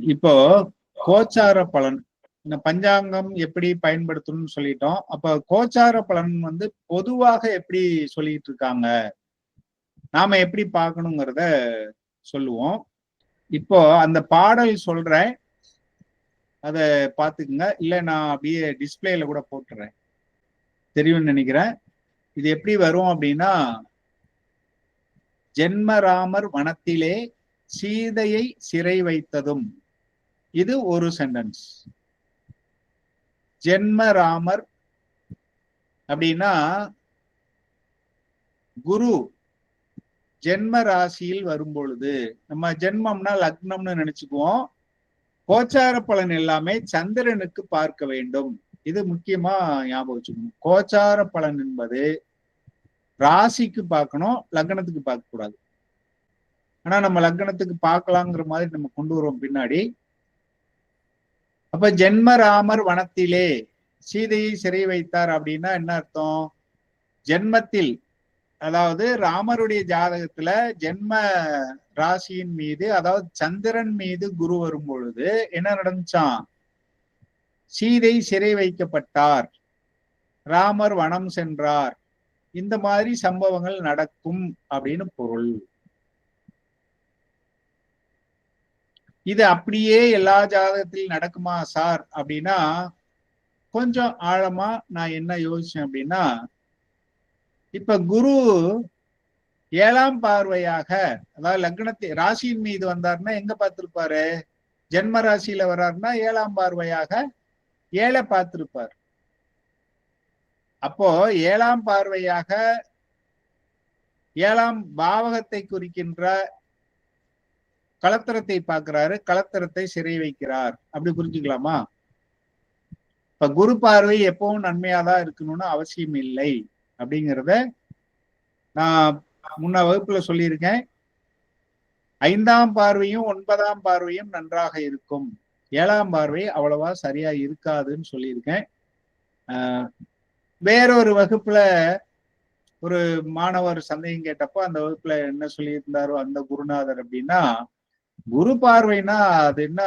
இப்போ கோச்சார பலன் இந்த பஞ்சாங்கம் எப்படி பயன்படுத்தணும்னு சொல்லிட்டோம். அப்ப கோச்சார பலன் வந்து பொதுவாக எப்படி சொல்லிட்டு இருக்காங்க? நாம எப்படி பார்க்கணுங்கிறத சொல்லுவோம். இப்போ அந்த பாடல் சொல்றேன். அத பாத்துக்குங்க இல்ல நான் அப்படியே டிஸ்பிளேல கூட போட்டுறேன். தெரியும்னு நினைக்கிறேன். இது எப்படி வரும் அப்படின்னா ஜென்மராமர் வனத்திலே சீதையை சிறை வைத்ததும். இது ஒரு சென்டென்ஸ் ஜென்மராமர் அப்படின்னா குரு ஜென்ம ராசியில் வரும்பொழுது நம்ம ஜென்மம்னா லக்னம்னு நினைச்சுக்குவோம். கோச்சார பலன் எல்லாமே சந்திரனுக்கு பார்க்க வேண்டும். இது முக்கியமா ஞாபகம் வச்சுக்கணும். கோச்சார பலன் என்பது ராசிக்கு பார்க்கணும் லக்னத்துக்கு பார்க்க கூடாது ஆனா நம்ம லக்னத்துக்கு பார்க்கலாங்கிற மாதிரி நம்ம கொண்டு வருவோம் பின்னாடி. அப்ப ஜென்ம ராமர் வனத்திலே சீதையை சிறை வைத்தார் அப்படின்னா என்ன அர்த்தம்? ஜென்மத்தில் அதாவது ராமருடைய ஜாதகத்துல ஜென்ம ராசியின் மீது அதாவது சந்திரன் மீது குரு வரும் பொழுது என்ன நடந்துச்சான் சீதை சிறை வைக்கப்பட்டார். ராமர் வனம் சென்றார். இந்த மாதிரி சம்பவங்கள் நடக்கும் அப்படின்னு பொருள். இது அப்படியே எல்லா ஜாதகத்திலும் நடக்குமா சார்? அப்படின்னா கொஞ்சம் ஆழமா நான் என்ன யோசிச்சேன் அப்படின்னா இப்ப குரு ஏழாம் பார்வையாக அதாவது லக்னத்தை ராசியின் மீது வந்தாருன்னா எங்க பார்த்திருப்பாரு? ஜென்ம ராசியில வர்றாருன்னா ஏழாம் பார்வையாக ஏழை பார்த்திருப்பார். அப்போ ஏழாம் பார்வையாக ஏழாம் பாவகத்தை குறிக்கின்ற கலத்தரத்தை பார்க்கிறாரு கலத்தரத்தை சிறை வைக்கிறார். அப்படி புரிஞ்சுக்கலாமா? இப்ப குரு பார்வை எப்பவும் நன்மையாதான் இருக்கணும்னு அவசியம் இல்லை. அப்படிங்கிறத நான் முன்ன வகுப்புல சொல்லியிருக்கேன். ஐந்தாம் பார்வையும் ஒன்பதாம் பார்வையும் நன்றாக இருக்கும். ஏழாம் பார்வை அவ்வளவா சரியா இருக்காதுன்னு சொல்லியிருக்கேன். வேறொரு வகுப்புல ஒரு மாணவர் சந்தேகம் கேட்டப்போ அந்த வகுப்புல என்ன சொல்லியிருந்தாரோ அந்த குருநாதர் அப்படின்னா குரு பார்வைனா அது என்ன?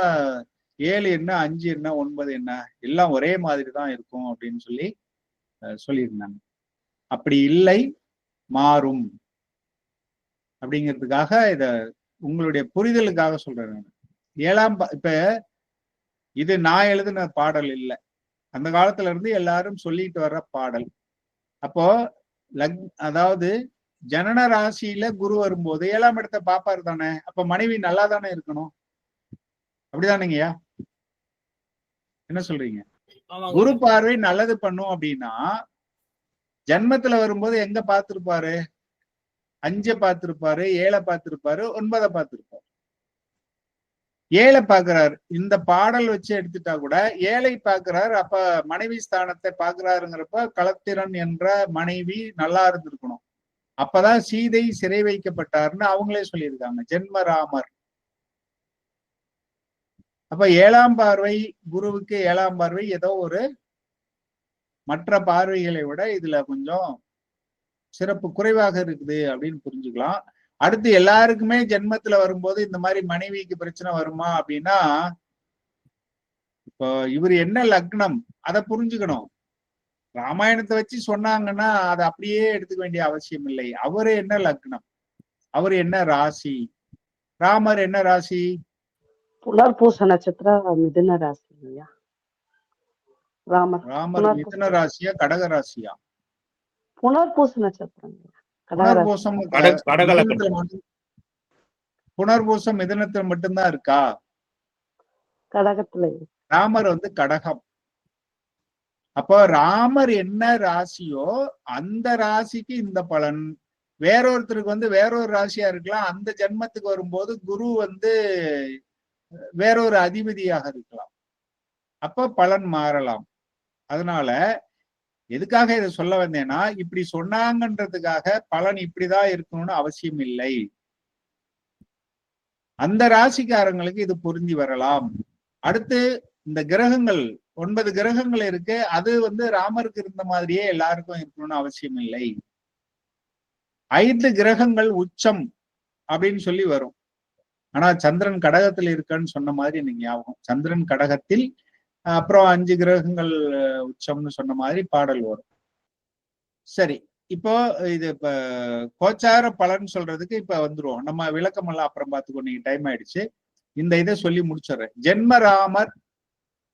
ஏழு என்ன அஞ்சு என்ன ஒன்பது என்ன? எல்லாம் ஒரே மாதிரி தான் இருக்கும் அப்படின்னு சொல்லி சொல்லியிருந்தாங்க. அப்படி இல்லை மாறும். அப்படிங்கிறதுக்காக இத உங்களுடைய புரிதலுக்காக சொல்றேன் நான். ஏழாம் இப்ப இது நான் எழுதின பாடல் இல்லை. அந்த காலத்துல இருந்து எல்லாரும் சொல்லிட்டு வர்ற பாடல். அப்போ லக் அதாவது ஜனன ராசியில குரு வரும்போது ஏழாம் இடத்தை பாப்பாரு தானே. அப்ப மனைவி நல்லா தானே இருக்கணும் அப்படிதானுங்கய்யா என்ன சொல்றீங்க? குரு பார்வை நல்லது பண்ணும் அப்படின்னா ஜன்மத்துல வரும்போது எங்க பார்த்திருப்பாரு? அஞ்ச பார்த்திருப்பாரு ஏழை பார்த்திருப்பாரு ஒன்பதை பார்த்திருப்பாரு. ஏழை பாக்குறாரு இந்த பாடல் வச்சு எடுத்துட்டா கூட ஏழை பாக்குறாரு அப்ப மனைவி ஸ்தானத்தை பாக்குறாருங்கிறப்ப களத்திரன் என்ற மனைவி நல்லா இருந்திருக்கணும். அப்பதான் சீதை சிறை வைக்கப்பட்டார்னு அவங்களே சொல்லியிருக்காங்க. ஜென்மராமர். அப்ப ஏழாம் பார்வை குருவுக்கு ஏழாம் பார்வை ஏதோ ஒரு மற்ற பார்வைகளை விட இதுல கொஞ்சம் சிறப்பு குறைவாக இருக்குது அப்படின்னு புரிஞ்சுக்கலாம். அடுத்து எல்லாருக்குமே ஜென்மத்துல வரும்போது இந்த மாதிரி மனைவிக்கு பிரச்சனை வருமா அப்படின்னா இப்போ இவர் என்ன லக்னம்? அதை புரிஞ்சுக்கணும். ராமாயணத்தை வச்சு சொன்னாங்கன்னா அதை அப்படியே எடுத்துக்க வேண்டிய அவசியம் இல்லை. அவரு என்ன லக்னம்? அவர் என்ன ராசி? ராமர் என்ன ராசி? புனர்பூச நட்சத்திர மிதுன ராசி ராமர். ராமர் மிதுன ராசியா கடக ராசியா? புனர்பூச நட்சத்திரம். புனர்பூசம் புனர்பூசம் மிதனத்துல மட்டும்தான் இருக்கா? கடகத்துல. ராமர் வந்து கடகம். அப்போ ராமர் என்ன ராசியோ அந்த ராசிக்கு இந்த பலன். வேறொருத்தருக்கு வந்து வேறொரு ராசியா இருக்கலாம். அந்த ஜென்மத்துக்கு வரும்போது குரு வந்து வேறொரு அதிபதியாக இருக்கலாம். அப்ப பலன் மாறலாம். அதனால எதுக்காக இதை சொல்ல வந்தேன்னா இப்படி சொன்னாங்கன்றதுக்காக பலன் இப்படிதான் இருக்கணும்னு அவசியம் இல்லை. அந்த ராசிக்காரங்களுக்கு இது பொருந்தி வரலாம். அடுத்து இந்த கிரகங்கள் ஒன்பது கிரகங்கள் இருக்கு. அது வந்து ராமருக்கு இருந்த மாதிரியே எல்லாருக்கும் இருக்கணும்னு அவசியம் இல்லை. ஐந்து கிரகங்கள் உச்சம் அப்படின்னு சொல்லி வரும். ஆனா சந்திரன் கடகத்தில் இருக்கன்னு சொன்ன மாதிரி எனக்கு ஞாபகம். சந்திரன் கடகத்தில் அப்புறம் அஞ்சு கிரகங்கள் உச்சம்னு சொன்ன மாதிரி பாடல் வரும். சரி இப்போ இது இப்ப கோச்சார பலன் சொல்றதுக்கு இப்ப வந்துருவோம். நம்ம விளக்கம் எல்லாம் அப்புறம் பார்த்துக்கோ நீங்க டைம் ஆயிடுச்சு. இந்த இதை சொல்லி முடிச்சிடுறேன். ஜென்மராமர்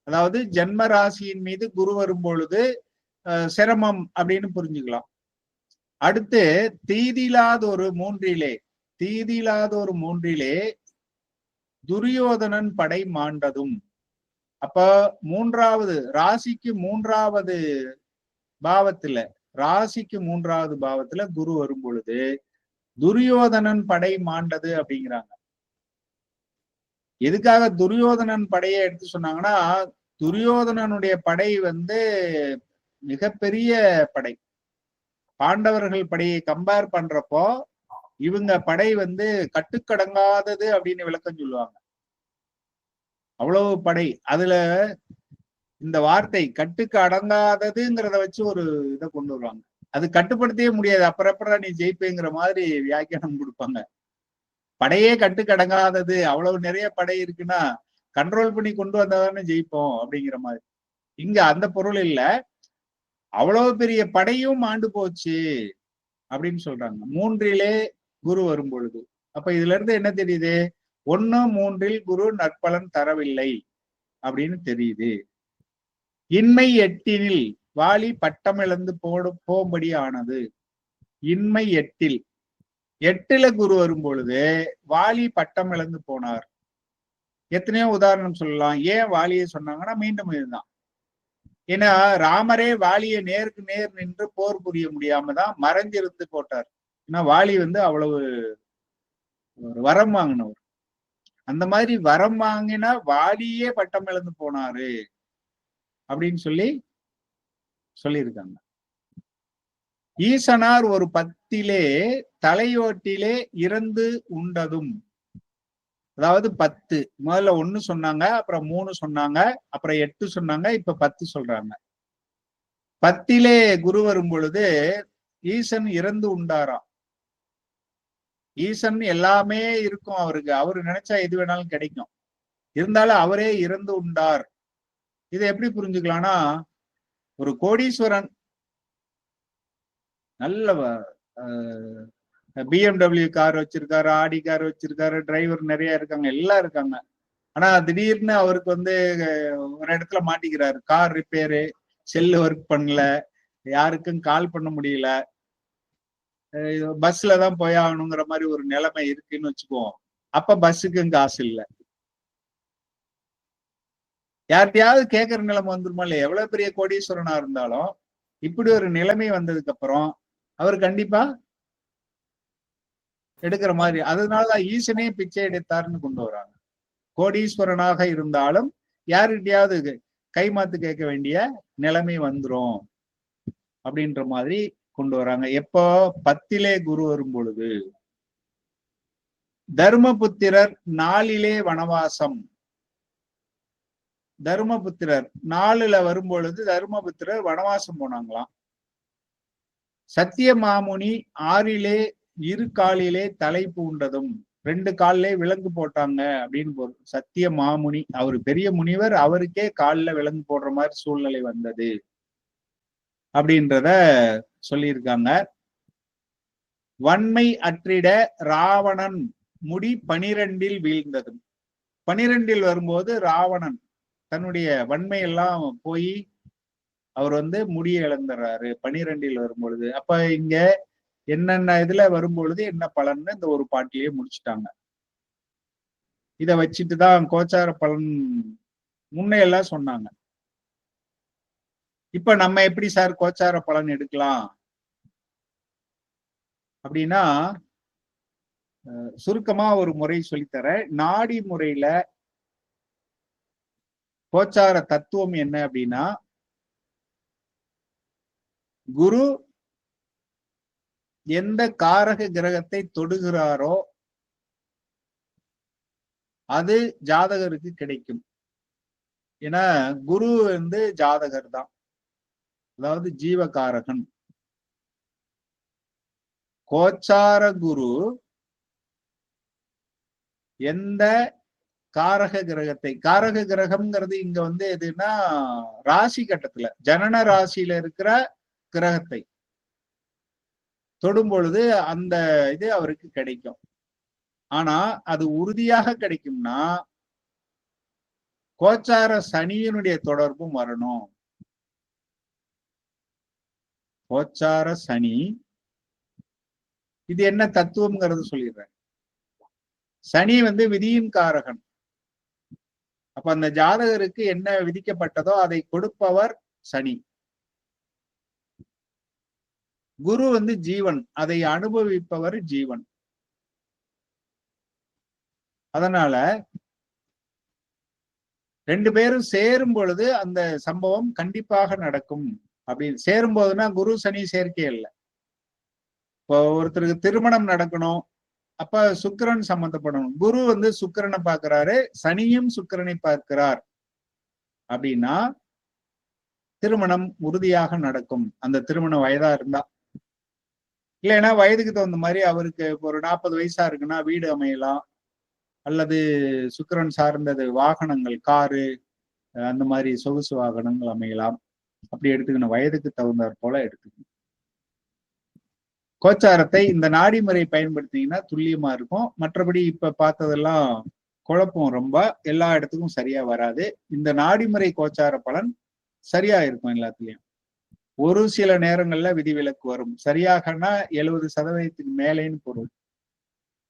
அதாவது ஜென்ம ராசியின் மீது குரு வரும் பொழுது சிரமம் அப்படின்னு புரிஞ்சுக்கலாம். அடுத்து தீதியில்லாத ஒரு மூன்றிலே தீதியில்லாத ஒரு மூன்றிலே துரியோதனன் படை மாண்டதும். அப்ப மூன்றாவது ராசிக்கு மூன்றாவது பாவத்துல ராசிக்கு மூன்றாவது பாவத்துல குரு வரும் பொழுது துரியோதனன் படை மாண்டது அப்படிங்கிறாங்க. எதுக்காக துரியோதனன் படையை எடுத்து சொன்னாங்கன்னா துரியோதனனுடைய படை வந்து மிகப்பெரிய படை. பாண்டவர்கள் படையை கம்பேர் பண்றப்போ இவங்க படை வந்து கட்டுக்கடங்காதது அப்படின்னு விளக்கம் சொல்லுவாங்க. அவ்வளவு படை. அதுல இந்த வார்த்தை கட்டுக்கு அடங்காததுங்கிறத வச்சு ஒரு இதை கொண்டு வருவாங்க. அது கட்டுப்படுத்தவே முடியாது. அப்புறம் அப்புறம் நீ ஜெயிப்பேங்கிற மாதிரி வியாக்கியானம் கொடுப்பாங்க. படையே கட்டுக்கடங்காதது. அவ்வளவு நிறைய படை இருக்குன்னா கண்ட்ரோல் பண்ணி கொண்டு வந்தாதானே ஜெயிப்போம் அப்படிங்கிற மாதிரி. இங்க அந்த பொருள் இல்ல. அவ்வளவு பெரிய படையும் ஆண்டு போச்சு அப்படின்னு சொல்றாங்க. மூன்றிலே குரு வரும் பொழுது. அப்ப இதுல இருந்து என்ன தெரியுது? ஒண்ணு மூன்றில் குரு நற்பலன் தரவில்லை அப்படின்னு தெரியுது. இன்மை எட்டினில் வாலி பட்டம் இழந்து போடும் போகும்படி ஆனது இன்மை எட்டில் எட்டுல குரு வரும் பொழுது வாலி பட்டம் இழந்து போனார். எத்தனையோ உதாரணம் சொல்லலாம். ஏன் வாலியை சொன்னாங்கன்னா மீண்டும் இதுதான். ஏன்னா ராமரே வாலியை நேருக்கு நேர் நின்று போர் புரிய முடியாம தான் மறைஞ்சிருந்து போட்டார். ஏன்னா வாலி வந்து அவ்வளவு ஒரு வரம் வாங்கினவர். அந்த மாதிரி வரம் வாங்கினா வாலியே பட்டம் இழந்து போனாரு. அப்படின்னு சொல்லி சொல்லியிருக்காங்க. ஈசனார் ஒரு பத்திலே தலையோட்டிலே இறந்து உண்டதும். அதாவது பத்து. முதல்ல ஒண்ணு சொன்னாங்க அப்புறம் மூணு சொன்னாங்க அப்புறம் எட்டு சொன்னாங்க இப்ப பத்து சொல்றாங்க. பத்திலே குரு வரும் பொழுது ஈசன் இறந்து உண்டாராம். ஈசன் எல்லாமே இருக்கும் அவருக்கு. அவரு நினைச்சா எது வேணாலும் கிடைக்கும். இருந்தாலும் அவரே இறந்து உண்டார். இதை எப்படி புரிஞ்சுக்கலாம்னா ஒரு கோடீஸ்வரன் நல்ல பிஎம்டபிள்யூ கார் வச்சிருக்காரு ஆடி கார் வச்சிருக்காரு டிரைவர் நிறைய இருக்காங்க எல்லாம் இருக்காங்க. ஆனா திடீர்னு அவருக்கு வந்து ஒரு இடத்துல மாட்டிக்கிறாரு. கார் ரிப்பேரு செல்லு ஒர்க் பண்ணல யாருக்கும் கால் பண்ண முடியல. பஸ்ல தான் போய் ஆகணுங்கிற மாதிரி ஒரு நிலைமை இருக்குன்னு வச்சுக்குவோம். அப்ப பஸ்ஸுக்கும் காசு இல்ல. யார்கிட்டயாவது கேட்கற நிலைமை வந்துருமா இல்லையா? எவ்வளவு பெரிய கோடீஸ்வரனா இருந்தாலும் இப்படி ஒரு நிலைமை வந்ததுக்கு அப்புறம் அவர் கண்டிப்பா எடுக்கிற மாதிரி அதனாலதான் ஈசனே பிச்சை எடுத்தாருன்னு கொண்டு வராங்க. கோடீஸ்வரனாக இருந்தாலும் யாருகிட்டயாவது கைமாத்து கேட்க வேண்டிய நிலைமை வந்துரும் அப்படின்ற மாதிரி கொண்டு வராங்க. எப்போ? பத்திலே குரு வரும் பொழுது. தர்மபுத்திரர் நாளிலே வனவாசம். தர்மபுத்திரர் நாலுல வரும் பொழுது தர்மபுத்திரர் வனவாசம் போனாங்களாம். சத்தியமாமுனி ஆறிலே இரு காலிலே தலை பூண்டதும் ரெண்டு காலிலே விலங்கு போட்டாங்க அப்படின்னு பொருள். சத்திய மாமுனி அவர் பெரிய முனிவர் அவருக்கே காலில் விலங்கு போடுற மாதிரி சூழ்நிலை வந்தது அப்படின்றத சொல்லியிருக்காங்க. வன்மை அற்றிட ராவணன் முடி பனிரெண்டில் வீழ்ந்ததும். பனிரெண்டில் வரும்போது ராவணன் தன்னுடைய வன்மை எல்லாம் போய் அவர் வந்து முடிய இழந்துடுறாரு பனிரெண்டில் வரும்பொழுது. அப்ப இங்க என்னென்ன இதுல வரும்பொழுது என்ன பலன்னு இந்த ஒரு பாட்டிலேயே முடிச்சுட்டாங்க. இத வச்சுட்டு தான் கோச்சார பலன் முன்னையெல்லாம் சொன்னாங்க. இப்ப நம்ம எப்படி சார் கோச்சார பலன் எடுக்கலாம்? அப்படின்னா சுருக்கமா ஒரு முறை சொல்லித்தரேன். நாடி முறையில கோச்சார தத்துவம் என்ன அப்படின்னா குரு எந்த காரக கிரகத்தை தொடுகிறாரோ அது ஜாதகருக்கு கிடைக்கும். ஏன்னா குரு வந்து ஜாதகர் தான் அதாவது ஜீவகாரகன். கோச்சார குரு எந்த காரக கிரகத்தை காரக கிரகம்ங்கிறது இங்க வந்து எதுன்னா ராசி கட்டத்துல. ஜனன ராசியில இருக்கிற கிரகத்தை தொடும் பொழுது அந்த இது அவருக்கு கிடைக்கும். ஆனா அது உறுதியாக கிடைக்கும்னா கோச்சார சனியினுடைய தொடர்பும் வரணும். கோச்சார சனி இது என்ன தத்துவம்ங்கிறது சொல்லிடுறேன். சனி வந்து விதியின் காரகன். அப்ப அந்த ஜாதகருக்கு என்ன விதிக்கப்பட்டதோ அதை கொடுப்பவர் சனி. குரு வந்து ஜீவன் அதை அனுபவிப்பவர் ஜீவன். அதனால ரெண்டு பேரும் சேரும் பொழுது அந்த சம்பவம் கண்டிப்பாக நடக்கும். அப்படின்னு சேரும் போதுன்னா குரு சனி சேர்க்கை இல்லை. இப்போ ஒருத்தருக்கு திருமணம் நடக்கணும். அப்ப சுக்கிரன் சம்பந்தப்படணும். குரு வந்து சுக்கிரனை பார்க்கிறாரு சனியும் சுக்கிரனை பார்க்கிறார். அப்படின்னா திருமணம் உறுதியாக நடக்கும். அந்த திருமணம் வயதா இருந்தா. இல்லைன்னா வயதுக்கு தகுந்த மாதிரி அவருக்கு இப்போ ஒரு நாற்பது வயசா இருக்குன்னா வீடு அமையலாம். அல்லது சுக்கிரன் சார்ந்தது வாகனங்கள் காரு அந்த மாதிரி சொகுசு வாகனங்கள் அமையலாம். அப்படி எடுத்துக்கணும். வயதுக்கு தகுந்தாற் போல எடுத்துக்கணும். கோச்சாரத்தை இந்த நாடி முறை பயன்படுத்தினீங்கன்னா துல்லியமா இருக்கும். மற்றபடி இப்ப பார்த்ததெல்லாம் குழப்பம் ரொம்ப. எல்லா இடத்துக்கும் சரியா வராது. இந்த நாடிமுறை கோச்சார பலன் சரியா இருக்கும் எல்லாத்துலயும். ஒரு சில நேரங்கள்ல விதிவிலக்கு வரும். சரியாகனா எழுபது சதவீதத்துக்கு மேலேன்னு பொருள்.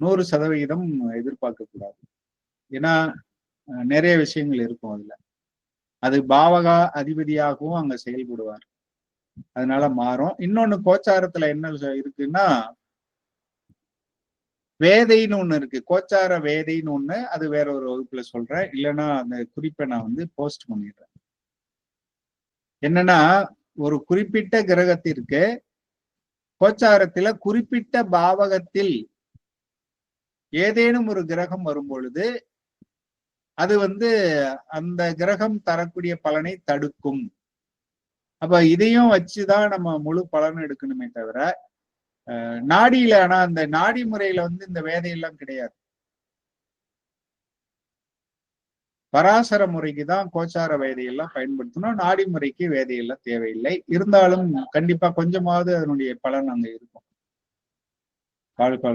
நூறு சதவிகிதம் எதிர்பார்க்க கூடாது ஏன்னா நிறைய விஷயங்கள் இருக்கும் அதுல. அது பாவகா அதிபதியாகவும் அங்க செயல்படுவார். அதனால மாறும். இன்னொன்னு கோச்சாரத்துல என்ன இருக்குன்னா வேதைன்னு ஒண்ணு இருக்கு. கோச்சார வேதைன்னு ஒண்ணு அது வேற ஒரு வகுப்புல சொல்றேன். இல்லைன்னா அந்த குறிப்பை நான் வந்து போஸ்ட் பண்ணிடுறேன். என்னன்னா ஒரு குறிப்பிட்ட கிரகத்திற்கு கோச்சாரத்துல குறிப்பிட்ட பாவகத்தில் ஏதேனும் ஒரு கிரகம் வரும் பொழுது அது வந்து அந்த கிரகம் தரக்கூடிய பலனை தடுக்கும். அப்ப இதையும் வச்சுதான் நம்ம முழு பலன் எடுக்கணுமே தவிர நாடியில ஆனா அந்த நாடி முறையில வந்து இந்த வேதையெல்லாம் கிடையாது. பராசர முறைக்கு தான் கோச்சார வேதையெல்லாம் பயன்படுத்தணும். நாடி முறைக்கு வேதையெல்லாம் தேவையில்லை. இருந்தாலும் கண்டிப்பா கொஞ்சமாவது அதனுடைய பலன் அங்க இருக்கும். வாழ்க்கை